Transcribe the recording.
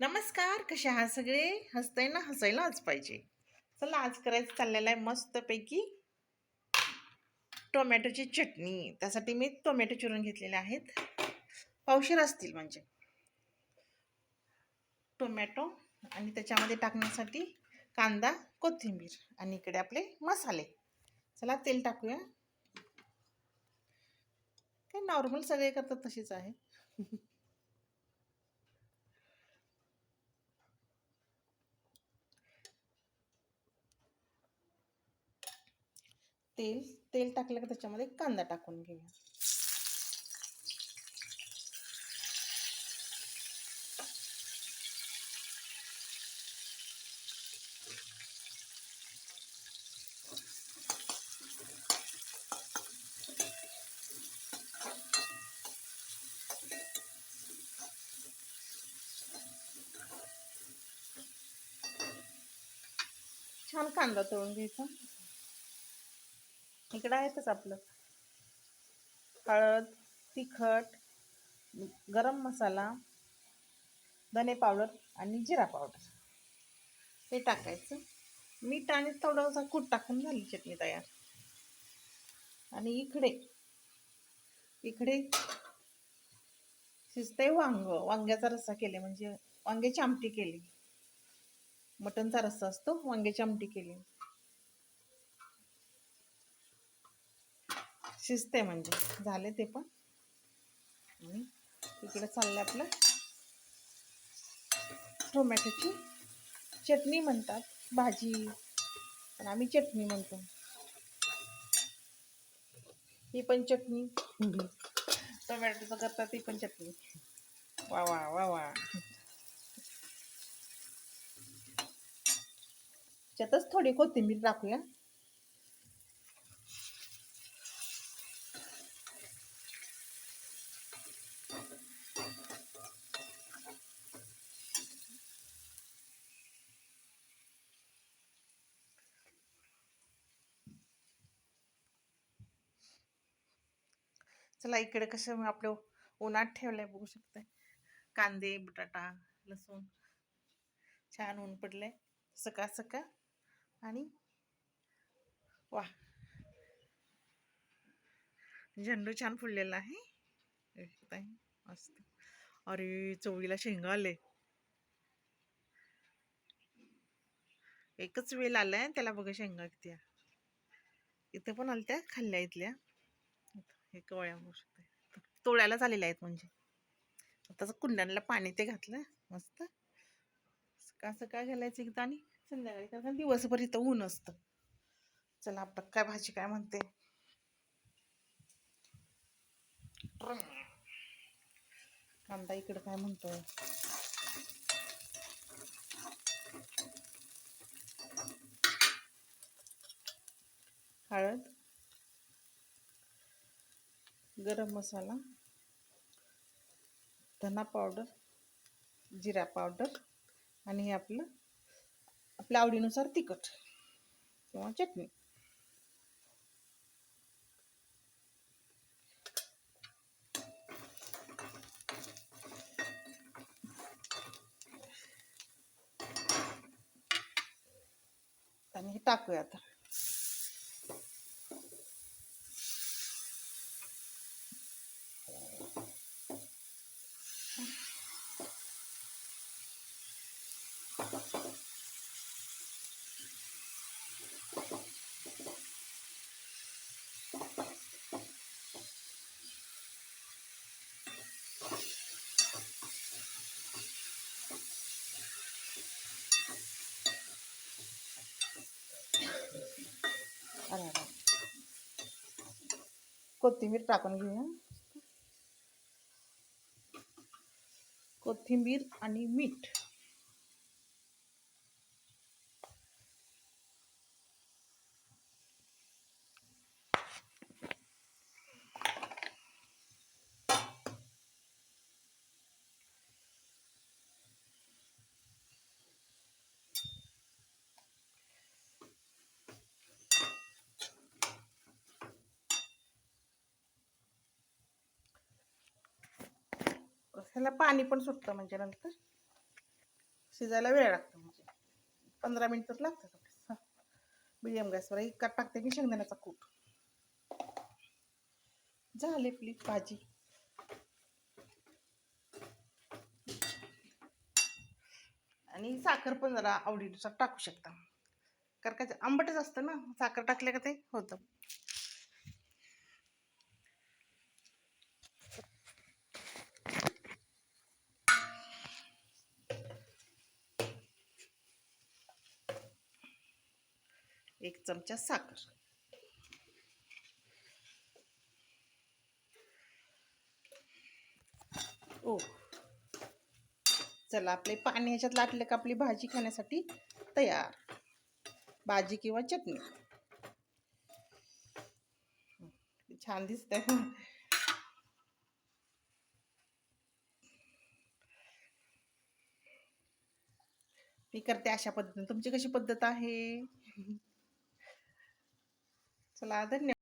नमस्कार कसे आहात सगळे? हसताय ना? हसायलाच पाहिजे. चला आज करायचं चाललेलं आहे मस्तपैकी टोमॅटोची चटणी. त्यासाठी मी टोमॅटो चिरून घेतलेले आहेत. पावशेर असतील म्हणजे. टोमॅटो आणि त्याच्यामध्ये टाकण्यासाठी कांदा कोथिंबीर आणि इकडे आपले मसाले. चला तेल टाकूया. काय नॉर्मल सगळे करतात तशीच आहे. तेल तेल टाकलं का त्याच्यामध्ये कांदा टाकून घेऊया. छान कांदा तळून घ्यायचा. इकडं आहेतच आपलं. हळद तिखट गरम मसाला धने पावडर आणि जिरा पावडर. हे टाकायचं. मीठ आणि थोडंसं कूट टाकून झाली चटणी तयार. आणि इकडे इकडे शिजतंय वांग. वांग्याचा रस्सा केले म्हणजे वांग्याची आमटी केली. मटनचा रस्सा असतो वांग्याची आमटी केली. शिजते म्हणजे. झाले ते पण. आणि इकडे चाललं आपलं टोमॅटोची चटणी म्हणतात भाजी. पण आम्ही चटणी म्हणतो. ही पण चटणी. टोमॅटोचं करतात ती पण चटणी. वा वा वा वा. त्यातच थोडी कोथिंबीर टाकूया. चला इकडे कसं आपलं उन्हात ठेवलंय बघू शकताय. कांदे बटाटा लसूण. छान ऊन पडलंय. सकाळ सकाळ आणि वा. झेंडू छान फुललेला आहे. मस्त. अरे चवळीला शेंगा आले. एकच वेल आलाय त्याला बघा शेंगा किती इथं पण आलत्या खाल्ल्या इथल्या. हे कवळ्या होऊ शकते तोळ्याला झालेल्या आहेत म्हणजे. आताच कुंड्यांना पाणी ते घातलं मस्त. सकाळ सकाळ घालायचं एकदा आणि संध्याकाळी कारण दिवसभर इथं ऊन असतं. चला आपण काय भाजी काय म्हणते? कांदा इकडं काय म्हणतो हळद. गरम मसाला धना पावडर जिरा पावडर आणि हे आपलं आपल्या आवडीनुसार तिखट किंवा चटणी. आणि हे टाकूया आता. कोथिंबीर टाकून घेऊया. कोथिंबीर आणि मीठ. ह्याला पाणी पण सुटतं म्हणजे नंतर. शिजायला वेळ लागतो म्हणजे. पंधरा मिनिट तर लागतात मिडियम गॅसवर एक काट टाकते मी शेंगदाण्याचा कूट. झाली आपली भाजी. आणि साखर पण जरा आवडीनुसार टाकू शकता. कारण का आंबटच असतं ना. साखर टाकल्या का ते होतं. एक चमचा साखर. ओ. चला आपले पाणी ह्याच्यात लाटले का आपली भाजी खाण्यासाठी? तयार. भाजी किंवा चटणी. छान दिसतंय. मी करते अशा पद्धतीने. तुमची कशी पद्धत आहे? चला धन्यवाद